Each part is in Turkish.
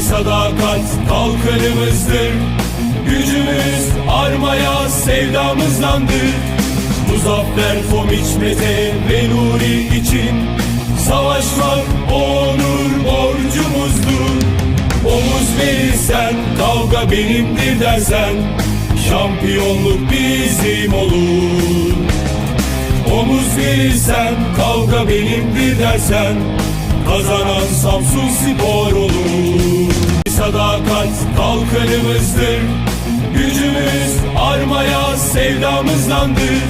Sadakat kalkanımızdır Gücümüz armaya sevdamızdandır. Muzaffer Fomiç Mete ve Nuri için Savaşmak onur borcumuzdur. Omuz verirsen kavga benimdir dersen Şampiyonluk bizim olur. Omuz verirsen kavga benimdir dersen Kazanan Samsun Spor olur. Sadakat kalkanımızdır Gücümüz armaya sevdamızdandır.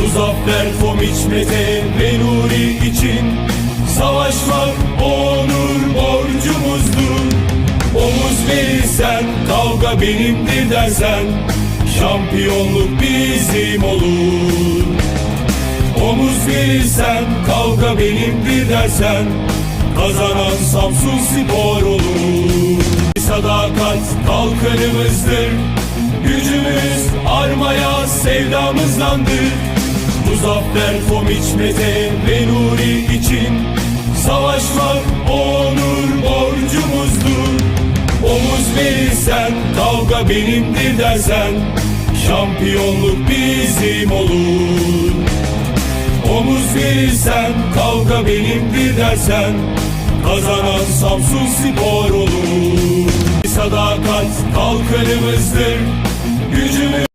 Muzaffer Fomiç Mete ve Nuri için Savaşmak onur borcumuzdur. Omuz verirsen kavga benimdir dersen Şampiyonluk bizim olur. Omuz verirsen kavga benimdir dersen Kazanan Samsun Spor olur. Sadakat kalkanımızdır Gücümüz armaya sevdamızdandır. Muzaffer Fomiç Mete ve Nuri için. Savaşmak onur borcumuzdur. Omuz verirsen kavga benimdir dersen Şampiyonluk bizim olur Verirsen kavga benimdir dersen Kazanan Samsun Spor olur. Sadakat kalkanımızdır Gücümüz